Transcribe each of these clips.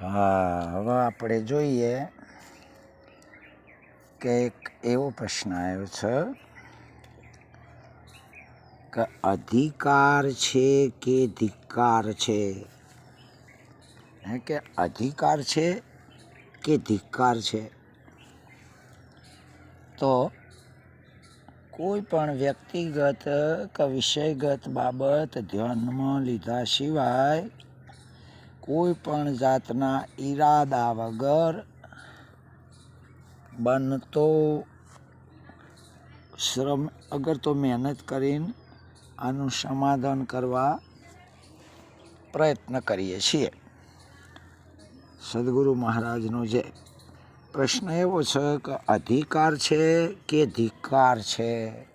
હા, હવે આપણે જોઈએ કે એક એવો પ્રશ્ન આવ્યો છે કે અધિકાર છે કે ધિક્કાર છે? હે કે અધિકાર છે કે ધિક્કાર છે? તો કોઈ પણ વ્યક્તિગત કે વિષયગત બાબત ધ્યાનમાં લીધા સિવાય કોઈ પણ જાતના ઈરાદા વગર બનતો શ્રમ, અગર તો મહેનત કરીને આનું સમાધાન કરવા પ્રયત્ન કરીએ છીએ. સદગુરુ મહારાજનો જે પ્રશ્ન એવો છે કે અધિકાર છે કે ધિકાર છે?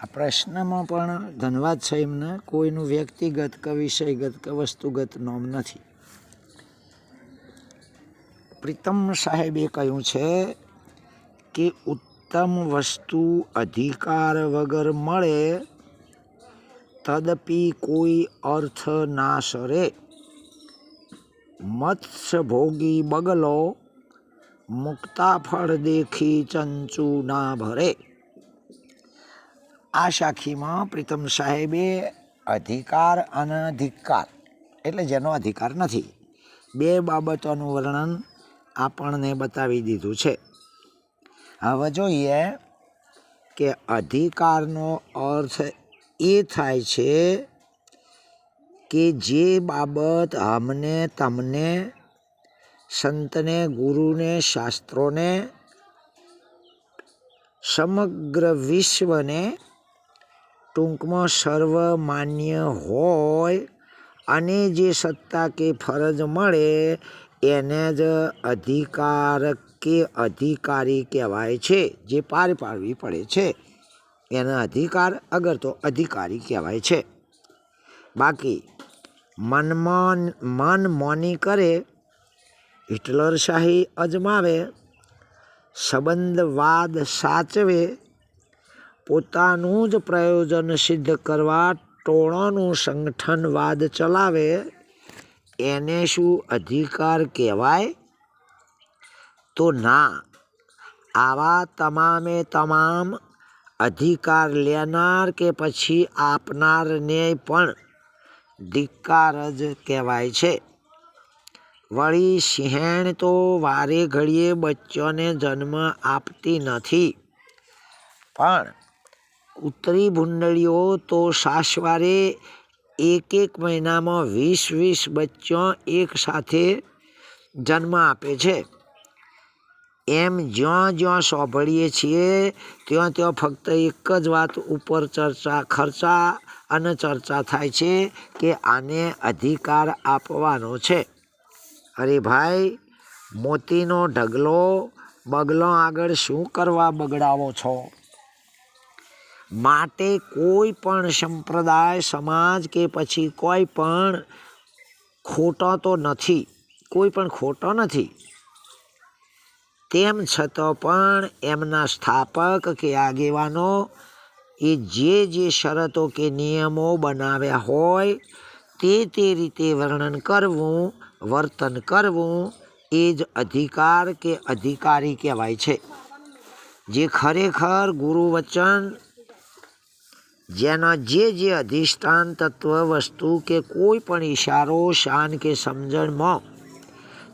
આ પ્રશ્નમાં પણ ધનવાદ છે કોઈનું વ્યક્તિગત કે વિષયગત કે વસ્તુગત નોમ નથી. પ્રીતમ સાહેબે કહ્યું છે કે ઉત્તમ વસ્તુ અધિકાર વગર મળે તદપી કોઈ અર્થ ના સરે. મત્સ્યભોગી બગલો મુક્તાફળ દેખી ચંચુ ના ભરે. આ શાખીમાં પ્રીતમ સાહેબે અધિકાર અને ધિક્કાર, એટલે જેનો અધિકાર નથી. બે બાબતોનું વર્ણન આપણને બતાવી દીધું છે. હવે જોઈએ કે અધિકારનો અર્થ એ થાય છે કે જે બાબત અમને, તમને, સંતને, ગુરુને, શાસ્ત્રોને, સમગ્ર વિશ્વને ટૂંકમાં સર્વમાન્ય હોય અને જે સત્તા કે ફરજ મળે એને જ અધિકાર કે અધિકારી કહેવાય છે, જે પાર પાડવી પડે છે. એનો અધિકાર અગર તો અધિકારી કહેવાય છે. બાકી મનમાં મન મોની કરે, હિટલરશાહી અજમાવે, સંબંધવાદ સાચવે પોતાનું જ પ્રયોજન સિદ્ધ કરવા ટોળાનું સંગઠનવાદ ચલાવે, એને શું અધિકાર કહેવાય? તો ના, આવા તમામે તમામ અધિકાર લેનાર કે પછી આપનારને પણ ધિક્કાર જ કહેવાય છે. વળી સિંહેણ તો વારે ઘડીએ બચ્ચોને જન્મ આપતી નથી. પણ કૂતરી ભૂંડળીઓ તો સાસવારે એક એક મહિનામાં વીસ વીસ બચ્ચો એક સાથે જન્મ આપે છે. એમ જ્યાં જ્યાં સાંભળીએ છીએ, ત્યાં ત્યાં ફક્ત એક જ વાત ઉપર ચર્ચા, ખર્ચા અને ચર્ચા થાય છે કે આને અધિકાર આપવાનો છે. અરે ભાઈ, મોતીનો ઢગલો, બગલો આગળ શું કરવા બગડાવો છો? માટે કોઈ પણ સંપ્રદાય, સમાજ કે પછી કોઈ પણ ખોટો તો નથી, કોઈ પણ ખોટો નથી. તેમ છતાં પણ એમના સ્થાપક કે આગેવાનો એ જે જે શરતો કે નિયમો બનાવ્યા હોય, તે તે રીતે વર્ણન કરવું, વર્તન કરવું એ જ અધિકાર કે અધિકારી કહેવાય છે. જે ખરેખર ગુરુ વચન જેના જે જે અધિષ્ઠાન તત્વ, વસ્તુ કે કોઈ પણ ઈશારો શાન કે સમજણમાં,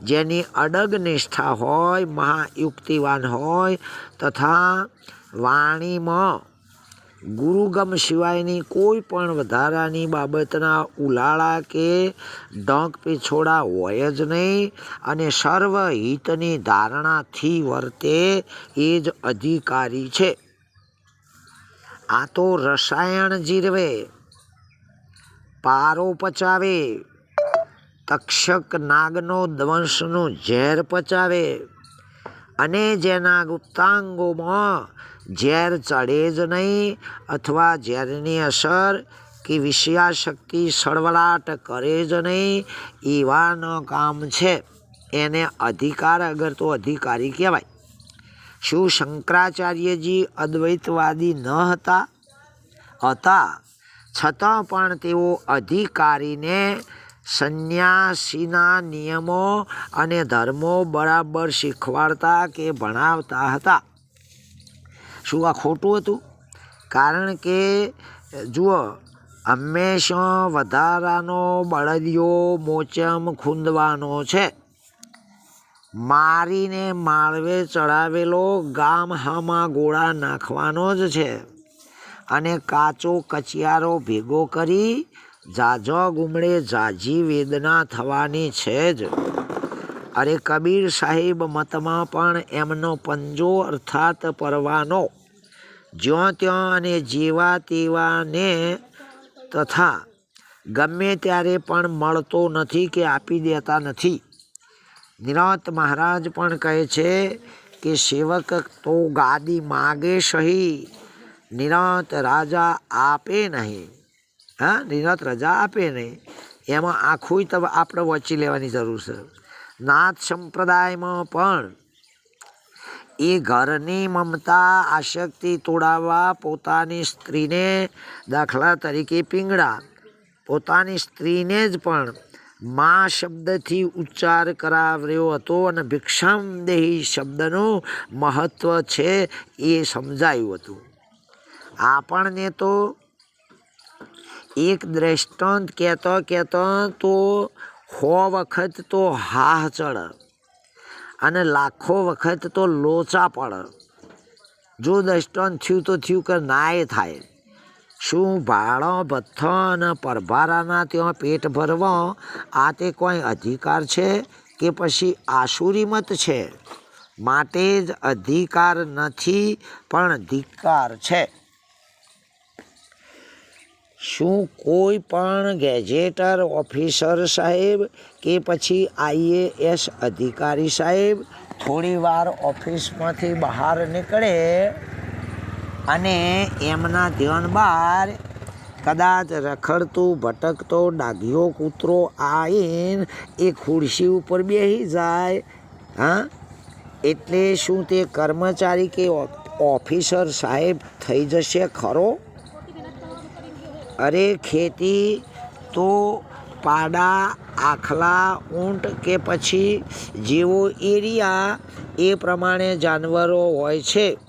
જેની અડગ નિષ્ઠા હોય, મહાયુક્તિવાન હોય, તથા વાણીમાં ગુરુગમ સિવાયની કોઈ પણ વધારાની બાબતના ઉલાળા કે ડંક પીછોડા હોય જ નહીં અને સર્વ હિતની ધારણાથી વર્તે એ જ અધિકારી છે. આ તો રસાયણ જીરવે, પારો પચાવે, તક્ષક નાગનો દંશનું ઝેર પચાવે અને જેના ગુપ્તાંગોમાં ઝેર ચડે જ નહીં અથવા ઝેરની અસર કે વિષયાશક્તિ સળવળાટ કરે જ નહીં એવાનું કામ છે. એને અધિકાર અગર તો અધિકારી કહેવાય. શું શંકરાચાર્યજી અદ્વૈતવાદી ન હતા? હતા. છતાં પણ તેઓ અધિકારીને સંન્યાસીના નિયમો અને ધર્મો બરાબર શીખવાડતા કે ભણાવતા હતા. શું આ ખોટું હતું? કારણ કે, જુઓ, હંમેશા વધારાનો બળદિયો મોચમ ખૂંદવાનો છે. મારીને માળવે ચડાવેલો ગામ હામાં ગોળા નાખવાનો જ છે. અને કાચો કચિયારો ભેગો કરી જાજો ગુમડે જાજી વેદના થવાની છે જ. અરે કબીર સાહેબ મતમાં પણ એમનો પંજો અર્થાત પરવાનો. જ્યાં ત્યાં અને જેવા તેવાને તથા ગમે ત્યારે પણ મળતો નથી કે આપી દેતા નથી. નિરાંત મહારાજ પણ કહે છે કે સેવક તો ગાદી માગે સહી નિરાંત રાજા આપે નહીં. હા નિરાંત રજા આપે નહીં. એમાં આખું તો આપણે વચી લેવાની જરૂર છે. નાથ સંપ્રદાયમાં પણ એ ઘરની મમતા, આશક્તિ તોડાવવા પોતાની સ્ત્રીને દાખલા તરીકે પીંગળા, પોતાની સ્ત્રીને જ પણ મા શબ્દથી ઉચ્ચાર કરાવ્યો હતો અને ભિક્ષામદેહી શબ્દનું મહત્ત્વ છે એ સમજાયું હતું. આપણને તો એક દ્રષ્ટાંત કહેતો કહેતો તો સો વખત તો હાહ ચડ અને લાખો વખત તો લોચા પડ. જો દ્રષ્ટાંત થયું તો થયું કે નાય થાય. શું ભાડો ભથ્થો અને પરભારાના ત્યાં પેટ ભરવા, આ તે કોઈ અધિકાર છે કે પછી આસુરીમત છે? માટે જ અધિકાર નથી, પણ ધિકાર છે. શું કોઈ પણ ગેજેટર ઓફિસર સાહેબ કે પછી આઈએએસ અધિકારી સાહેબ થોડી વાર ઓફિસમાંથી બહાર નીકળે અને એમના ધ્યાન બહાર કદાચ રખડતું, ભટકતો, ડાઘિયો કૂતરો આવીને એ ખુરશી ઉપર બેસી જાય. હા? એટલે શું તે કર્મચારી કે ઓફિસર સાહેબ થઈ જશે ખરો? અરે ખેતી તો પાડા, આખલા, ઊંટ કે પછી જેવો એરિયા એ પ્રમાણે જાનવરો હોય છે.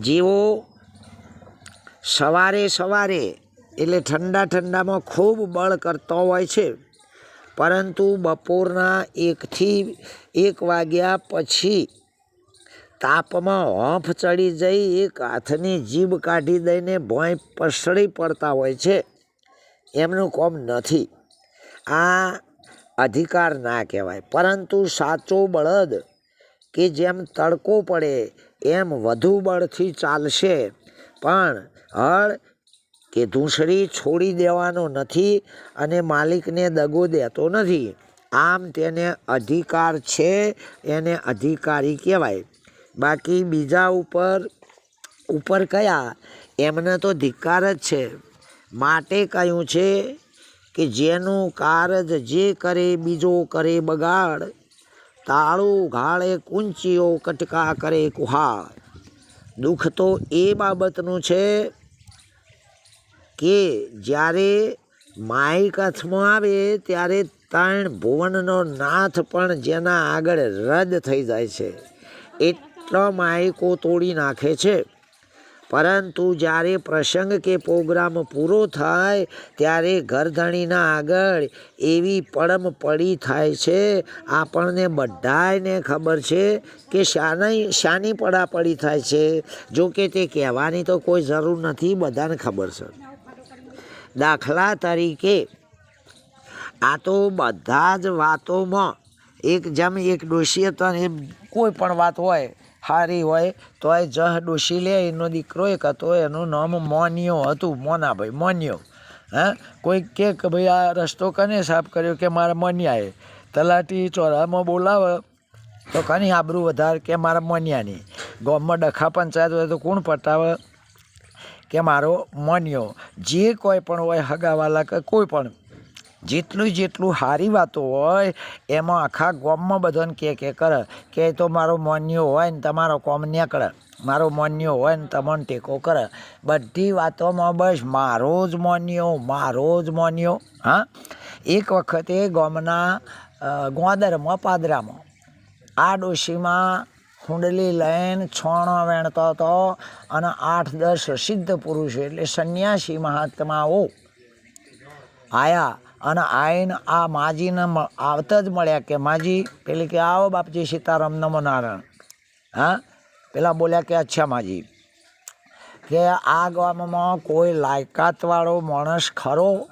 જેવો સવારે સવારે, એટલે ઠંડા ઠંડામાં ખૂબ બળ કરતો હોય છે. પરંતુ બપોરના એકથી એક વાગ્યા પછી તાપમાં હોંફ ચડી જઈ એક હાથની જીભ કાઢી દઈને ભોંય પસળી પડતા હોય છે. એમનું કોમ નથી. આ અધિકાર ના કહેવાય. પરંતુ સાચો બળદ કે જેમ તડકો પડે એમ વધુ બળથી ચાલશે. પણ હળ કે ધૂંસળી છોડી દેવાનો નથી અને માલિકને દગો દેતો નથી. આમ તેને અધિકાર છે, એને અધિકારી કહેવાય. બાકી બીજા ઉપર ઉપર કયા? એમને તો ધિક્કાર જ છે. માટે કહ્યું છે કે જેનું કારજ જે કરે બીજો કરે બગાડ તાળું ગાળે કુંચીઓ કટકા કરે કુહાળ દુઃખ તો એ બાબતનું છે કે જ્યારે માઇક હાથમાં આવે ત્યારે ત્રણ ભુવનનો નાથ પણ જેના આગળ રદ થઈ જાય છે. એટલો માઇકો તોડી નાખે છે. પરંતુ જ્યારે પ્રસંગ કે પ્રોગ્રામ પૂરો થાય, ત્યારે ઘરધણીના આગળ એવી પડમ પડી થાય છે. આપણને બધાને ખબર છે કે શાની શાની પડાપડી થાય છે. જો કે તે કહેવાની તો કોઈ જરૂર નથી, બધાને ખબર છે. દાખલા તરીકે, આ તો બધા જ વાતોમાં એક જેમ એક ડોશી હતા એમ કોઈ પણ વાત હોય સારી હોય તો એ જહ ડોશી લે, એનો દીકરો એક હતો, એનું નામ મોનિયો હતું, મોનાભાઈ, મોનિયો. હા? કોઈ કે ભાઈ આ રસ્તો કને સાફ કર્યો કે મારા મોનિયાએ? તલાટી ચોરામાં બોલાવે, તો કની આબરૂ વધારે કે મારા મોનિયાની? ગામમાં ડખા પંચાયત હોય તો કોણ પટાવે? કે મારો મોનિયો? જે કોઈ પણ હોય, હગાવાલા કે કોઈ પણ જેટલું જેટલું સારી વાતો હોય, એમાં આખા ગોમમાં બધાને કે કે કરે. કે તો મારો મોન્યો હોય ને તમારો કોમ નીકળે મારો મોન્યો હોય ને તમને ટેકો કરે. બધી વાતોમાં બસ મારો જ મોન્યો, મારો જ મોન્યો, હા? એક વખતે ગોમના ગોંદરમાં, પાદરામાં, આ ડોશીમાં કુંડલી લઈને છોણો વેણતો હતો અને આઠ દસ સિદ્ધ પુરુષો એટલે સંન્યાસી મહાત્માઓ આયા. અને આઈને આ માજીને આવતા જ મળ્યા કે, માજી, પેલી કે, આવો બાપજી સીતારામ, નમો નારાયણ. હા? પેલા બોલ્યા કે, અચ્છા, માજી. કે આ ગામમાં કોઈ લાયકાતવાળો માણસ ખરો?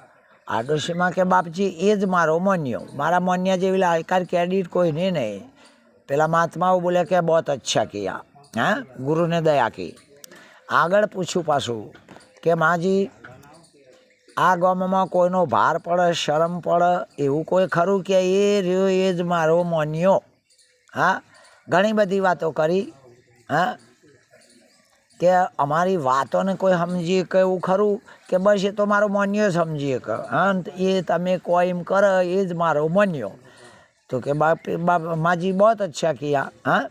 આડોશીમાં કે, બાપજી, એ જ મારો મન્યો. મારા મન્યા જેવી લાયકાત ક્રેડિટ કોઈ નહીં નહીં. પેલા મહાત્માઓ બોલ્યા કે બહુ અચ્છા કિયા. હા? ગુરુને દયા કી. આગળ પૂછ્યું પાછું કે, માજી આ ગામમાં કોઈનો ભાર પડે શરમ પડે એવું કોઈ ખરું કે એ રહ્યો એ જ મારો મોન્યો હા ઘણી બધી વાતો કરી હા કે અમારી વાતોને કોઈ સમજી કે એવું ખરું કે બસ એ તો મારો મોન્યો સમજીએ કે હા ને એ તમે કોઈ એમ કરે એ જ મારો મોન્યો तो के बाप बाप माँ जी बहुत अच्छा किया हाँ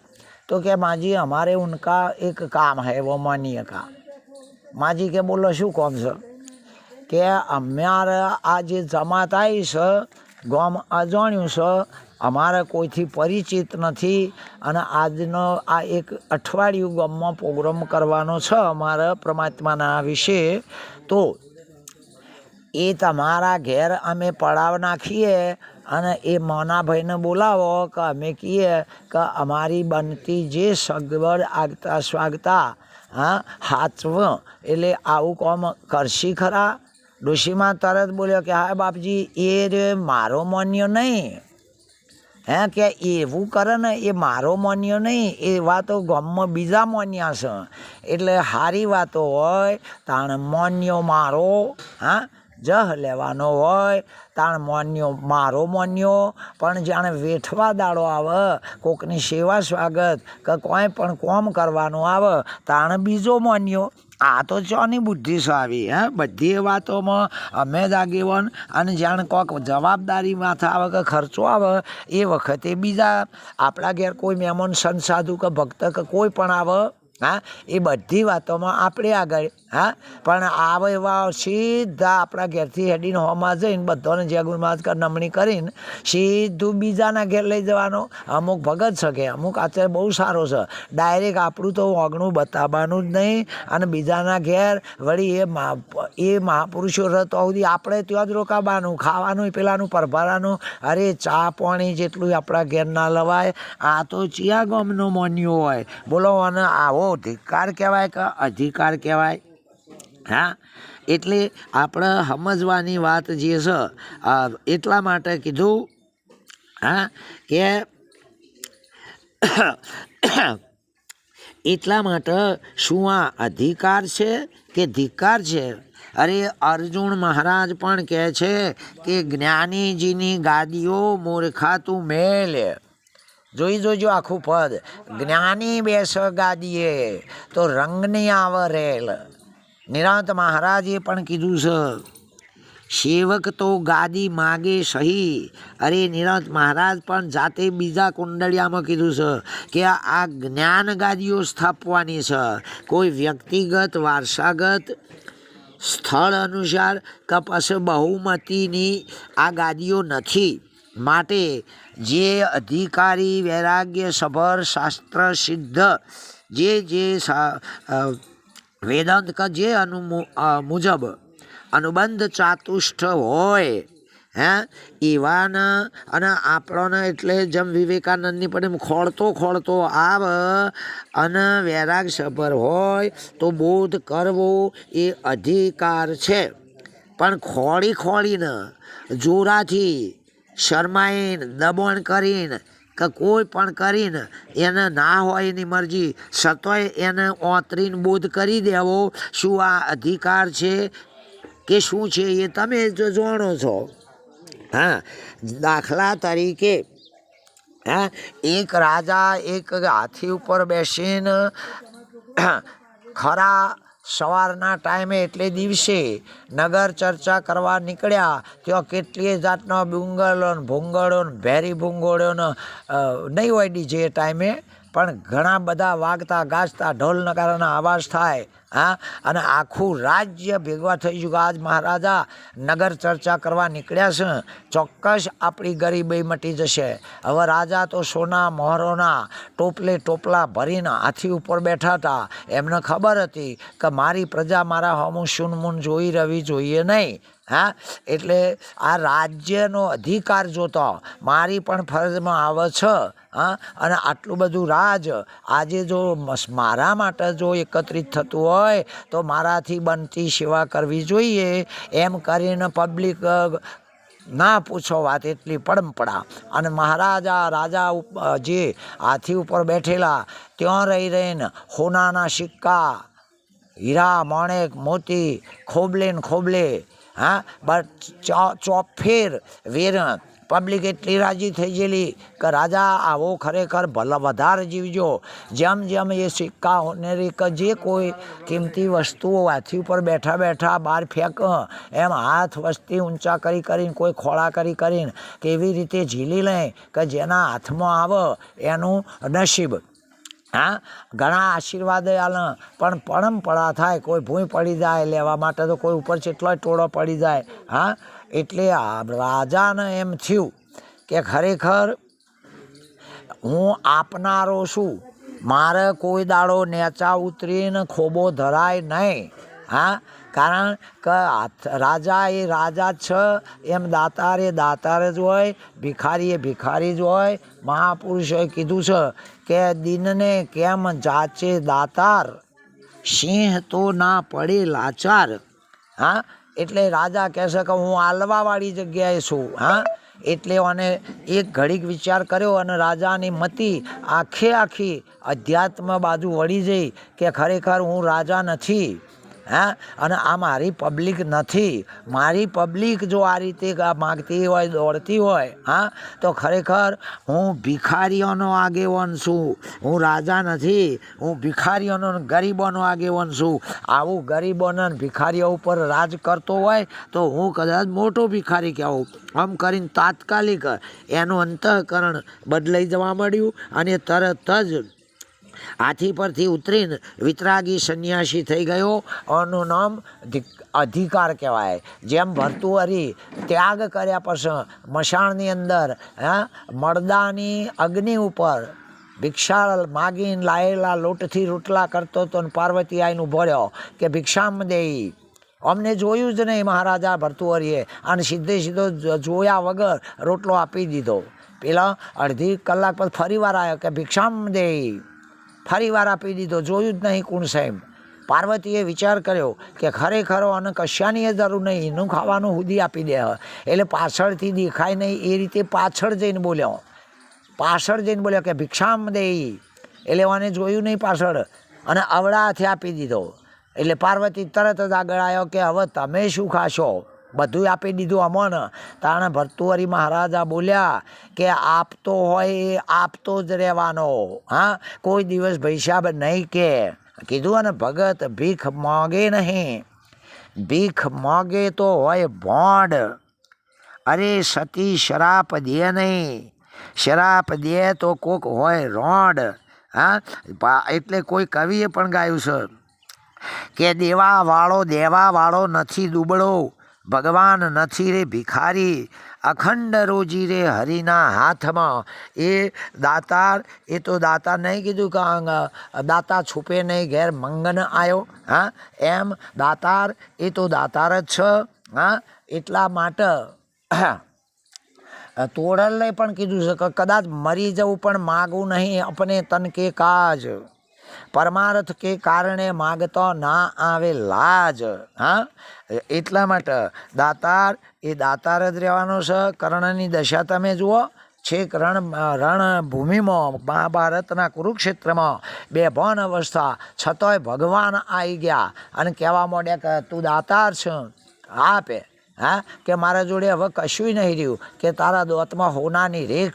तो क्या माँ जी हमारे उनका एक काम है वो मानिए का माँ जी के बोलो શું કોમ છે કે અમારે આ જે જમાતાઈ છે, ગામ અજાણ્યું છે. અમારે કોઈથી પરિચિત નથી અને આજનો આ એક અઠવાડિયું ગામમાં પ્રોગ્રામ કરવાનો છે અમારે પરમાત્માના વિશે. તો એ તમારા ઘેર અમે પડાવ નાખીએ અને એ મોનાભાઈને બોલાવો કે અમે કહીએ કે અમારી બનતી જે સગવડ આગતા સ્વાગતા, હા હાથવ એટલે આવું કોમ કરશી ખરા? ડોશીમાં તરત બોલ્યો કે, હા બાપજી, એ રે મારો માન્યો નહીં. હે, કે એવું કરે ને, એ મારો માન્યો નહીં, એ વાતો ગામમાં બીજા માન્યા છે. એટલે સારી વાતો હોય, તાણે માન્યો મારો, હા? જહ લેવાનો હોય, તાણ મોન્યો, મારો મોન્યો, પણ જાણે વેઠવા દાડો આવે, કોકની સેવા સ્વાગત, કે કોઈ પણ કોમ કરવાનું આવે, તાણ બીજો મોન્યો. આ તો ચોની બુદ્ધિ આવી હે? બધી વાતોમાં અમે જ આગેવાન અને જાણે કોક જવાબદારી માથા આવે કે ખર્ચો આવે, એ વખતે બીજા આપણા ઘેર કોઈ મહેમાન, સંસાધુ કે ભક્ત કે કોઈ પણ આવે હા, એ બધી વાતોમાં આપણે આગળ, હા, પણ આવે એવા સીધા આપણા ઘેરથી હેડીને હોમાં જઈને બધાને જયગુરમાત કર નમણી કરીને સીધું બીજાના ઘેર લઈ જવાનો. અમુક ભગત શકે અમુક આચાર્ય બહુ સારો છે. ડાયરેક્ટ આપણું તો ઓગણું બતાવવાનું જ નહીં અને બીજાના ઘેર વળી એ મહા, એ મહાપુરુષો તો સુધી આપણે ત્યાં જ રોકાવાનું, ખાવાનું, પેલાનું, પરભારાનું. અરે ચા પાણી જેટલું આપણા ઘેર ના લવાય. આ તો ચિયા ગામનો મોન્યો હોય. બોલો અને આવો ધિક્કાર કહેવાય કે અધિકાર કહેવાય? હા? એટલે આપણે સમજવાની વાત જે છે એટલા માટે કીધું, હા, કે એટલા માટે શું આ અધિકાર છે કે ધિકાર છે? અરે, અર્જુન મહારાજ પણ કહે છે કે જ્ઞાનીજીની ગાદીઓ મૂર્ખા તું મેલ. જોઈ જોજો આખું પદ. જ્ઞાની બેસ ગાદીએ, તો રંગની આવરેલ નિરાંત મહારાજે પણ કીધું છે, સેવક તો ગાદી માગે સહી. અરે નિરંત મહારાજ પણ જાતે બીજા કુંડળિયામાં કીધું છે કે આ જ્ઞાન ગાદીઓ સ્થાપવાની છે. કોઈ વ્યક્તિગત, વારસાગત સ્થળ અનુસાર કે પછી બહુમતીની આ ગાદીઓ નથી. માટે જે અધિકારી વૈરાગ્ય સભર શાસ્ત્ર સિદ્ધ, જે જે વેદાંત કા જે અનુ મુજબ અનુબંધ ચાતુષ્ટ હોય, હે એવાના અને આપણોને એટલે જેમ વિવેકાનંદની પણ એમ ખોળતો ખોળતો આવ અને વૈરાગ સભર હોય તો બોધ કરવો એ અધિકાર છે. પણ ખોળી ખોળીને જોરાથી શરમાઈને, દબાણ કરીને કે કોઈ પણ કરીને એને ના હોય એની મરજી, સતોય એને ઓતરીને બોધ કરી દેવો શું આ અધિકાર છે કે શું છે એ તમે જાણો છો. હા, દાખલા તરીકે, હા, એક રાજા એક હાથી ઉપર બેસીને ખરા સવારના ટાઈમે એટલે દિવસે નગર ચર્ચા કરવા નીકળ્યા, ત્યાં કેટલીય જાતના બુંગળો ને ભૂંગળો ને ભેરી ભૂંગળોનો નહીં હોય ડીજે ટાઈમે, પણ ઘણા બધા વાગતા ગાજતા ઢોલ નગારાના અવાજ થાય. હા? અને આખું રાજ્ય ભેગા થઈ ગયું આજ મહારાજા નગર ચર્ચા કરવા નીકળ્યા છે. ચોક્કસ આપણી ગરીબી મટી જશે. હવે રાજા તો સોના મોહરોના ટોપલે ટોપલા ભરીને હાથી ઉપર બેઠા હતા. એમને ખબર હતી કે મારી પ્રજા મારા હમું શૂનમૂન જોઈ રહેવી જોઈએ નહીં. હા? એટલે આ રાજ્યનો અધિકાર જોતો મારી પણ ફરજમાં આવે છે. હા? અને આટલું બધું રાજ આજે જો મારા માટે જો એકત્રિત થતું હોય તો મારાથી બનતી સેવા કરવી જોઈએ. એમ કરીને પબ્લિક ના પૂછો વાત એટલી પરંપરા અને મહારાજા, રાજા જે હાથી ઉપર બેઠેલા, ત્યાં રહી રહીને હોનાના સિક્કા, હીરા, મોણેક, મોતી, ખોબલે ને ખોબલે, હા, બટ ચોફેર વેરણ પબ્લિક એટલી રાજી થઈ ગયેલી કે, રાજા, આવો ખરેખર ભલે વધારે જીવજો. જેમ જેમ એ સિક્કા હોનેરી કે જે કોઈ કિંમતી વસ્તુઓ હાથી ઉપર બેઠા બેઠા બહાર ફેંક, એમ હાથ વસ્તી ઊંચા કરી કરીને, કોઈ ખોળા કરી કરીને કેવી રીતે ઝીલી લે કે જેના હાથમાં આવે એનું નસીબ. હા, ઘણા આશીર્વાદ આલે, પણ પરંપરા થાય, કોઈ ભૂંય પડી જાય, લેવા માટે તો કોઈ ઉપર જેટલો ટોળો પડી જાય. હા એટલે રાજાને એમ થયું કે ખરેખર હું આપનારો છું. મારે કોઈ દાડો નેચા ઉતરીને ખોબો ધરાય નહીં. હા? કારણ કે રાજા એ રાજા છે, એમ દાતાર એ દાતાર જ હોય ભિખારી એ ભિખારી જ હોય. મહાપુરુષોએ કીધું છે કે દિનને કેમ જાચે દાતાર? સિંહ તો ના પડે લાચાર. હા? એટલે રાજા કહેશે કે હું આલવાવાળી જગ્યાએ છું, હા? એટલે અને એક ઘડીક વિચાર કર્યો અને રાજાની મતિ આખે આખી અધ્યાત્મ બાજુ વળી જઈ કે ખરેખર હું રાજા નથી. હા? અને આ મારી પબ્લિક નથી. મારી પબ્લિક જો આ રીતે માગતી હોય, દોડતી હોય, હા? તો ખરેખર હું ભિખારીઓનો આગેવાન છું. હું રાજા નથી. હું ભિખારીઓનો ગરીબોનો આગેવાન છું. આવું ગરીબોને ભિખારીઓ ઉપર રાજ કરતો હોય, તો હું કદાચ મોટો ભિખારી કહેવું. આમ કરીને તાત્કાલિક એનું અંતઃકરણ બદલાઈ જવા મળ્યું અને તરત જ હાથી પરથી ઉતરીને વિતરાગી સંન્યાસી થઈ ગયો. આનું નામ અધિકાર કહેવાય. જેમ ભરતુહરી ત્યાગ કર્યા પછી મશાણની અંદર, હા, મળદાની અગ્નિ ઉપર ભિક્ષા માગીને લાયેલા લોટથી રોટલા કરતો હતો ને પાર્વતી આઈને ઊભો રહ્યો કે, ભિક્ષામ દેઈ. અમને જોયું જ નહીં મહારાજા ભરતુહરીએ અને સીધે સીધો જોયા વગર રોટલો આપી દીધો. પેલા અડધી કલાક પછી ફરી વાર આવ્યો કે, ભિક્ષામ દેઈ. ફરી વાર આપી દીધો. જોયું જ નહીં કુણ સાહેબ. પાર્વતીએ વિચાર કર્યો કે ખરેખર અને કશાની જરૂર નહીં. એનું ખાવાનું હુદી આપી દે. એટલે પાછળથી દેખાય નહીં. એ રીતે પાછળ જઈને બોલ્યો. પાછળ જઈને બોલ્યો કે ભિક્ષામ દે એટલે મને જોયું નહીં પાછળ. અને અવળા હાથે આપી દીધો. એટલે પાર્વતી તરત જ આગળ આવ્યો કે હવે તમે શું ખાશો? બધું આપી દીધું અમન. તાણે ભરતુહરી મહારાજા બોલ્યા કે આપતો હોય એ આપતો જ રહેવાનો. હા, કોઈ દિવસ ભૈસાબ નહીં કે. કીધું અને ભગત ભીખ માગે નહીં. ભીખ મોગે તો હોય ભોંડ. અરે સતી શરાપ દે નહીં. શરાપ દે તો કોક હોય રોડ. હા એટલે કોઈ કવિએ પણ ગાયું છે કે દેવાવાળો દેવાવાળો નથી દુબળો. ભગવાન નથી રે ભિખારી, અખંડ રોજી રે હરિના હાથમાં. એ દાતાર, એ તો દાતાર નહીં કીધું કે દાતા છૂપે નહીં, ઘેર મંગન આવ્યો હા, એમ દાતાર, એ તો દાતાર જ છે. હા, એટલા માટે તોડલે પણ કીધું છે કદાચ મરી જવું પણ માગવું નહીં, અપને તન કે કાજ. પરમાર્થ કે કારણે માગતો ના આવે લાજ, હા? એટલા માટે દાતાર, એ દાતાર જ રહેવાનો છે, કર્ણની દશા તમે જુઓ. છેક રણ, રણભૂમિમાં, મહાભારતના કુરુક્ષેત્રમાં બે ભણ અવસ્થા, છતોય ભગવાન આવી ગયા. અને કહેવા માંડ્યા કે તું દાતાર છું. આપે. હા? કે મારા જોડે હવે કશું નહીં રહ્યું. કે તારા દોતમાં હોનાની રેખ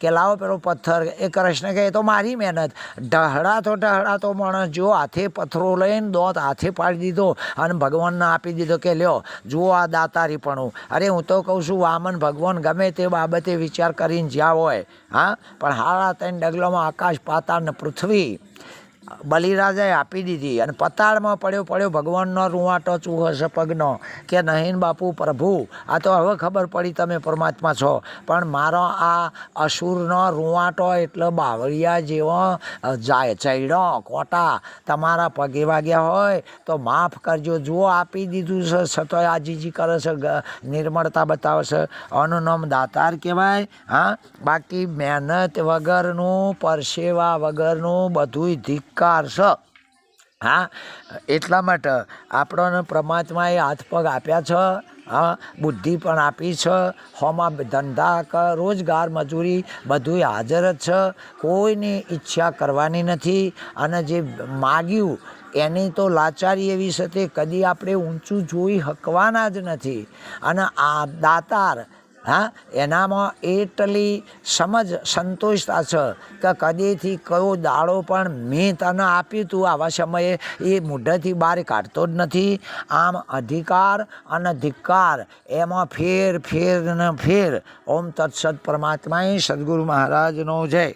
કે લાવો પેલો પથ્થર. એ કૃષ્ણ કહે, "એ તો મારી મહેનત. ઢહડાતો ઢહડાતો માણસ. જો હાથે પથ્થરો લઈને દોત હાથે પાડી દીધો અને ભગવાનને આપી દીધો કે, લ્યો, જુઓ આ દાતારીપણું. અરે, હું તો કહું છું, વામન ભગવાન ગમે તે બાબતે વિચાર કરીને જ્યાં હોય, હા? પણ હારા ત્રણ ડગલોમાં આકાશ, પાતાળ ને પૃથ્વી. બલિરાજાએ આપી દીધી અને પતાળમાં પડ્યો પડ્યો ભગવાનનો રૂવાટો ચૂહશે પગનો કે નહીં બાપુ પ્રભુ, આ તો હવે ખબર પડી તમે પરમાત્મા છો. પણ મારો આ અસુરનો રૂવાટો એટલો બાવળિયા જેવો જાય, ચૈડો કોટા તમારા પગે વાગ્યા હોય તો માફ કરજો. જુઓ, આપી દીધું છે છતાંય આજીજી કરે છે નિર્મળતા બતાવે છે આનું નામ દાતાર કહેવાય, હા? બાકી મહેનત વગરનું, પરસેવા વગરનું બધુંય ધિક્કાર છે હા, એટલા માટે આપણને પરમાત્માએ હાથ પગ આપ્યા છે, હા, બુદ્ધિ પણ આપી છે, હોમાં ધંધા ક, રોજગાર, મજૂરી બધુંય હાજર જ છે, કોઈની ઈચ્છા કરવાની નથી અને જે માગ્યું એની તો લાચારી એવી છે તે કદી આપણે ઊંચું જોઈ હકવાના જ નથી. અને આ દાતાર હા, એનામાં એટલી સમજ સંતોષતા છે કે કદીથી કયો દાડો પણ મેં તને આપ્યું તું. આવા સમયે એ મૂઢથી બહાર કાઢતો જ નથી. આમ અધિકાર અને ધિક્કાર, એમાં ફેર ફેર ને ફેર. ઓમ તત્સદ પરમાત્માએ સદગુરુ મહારાજનો જય.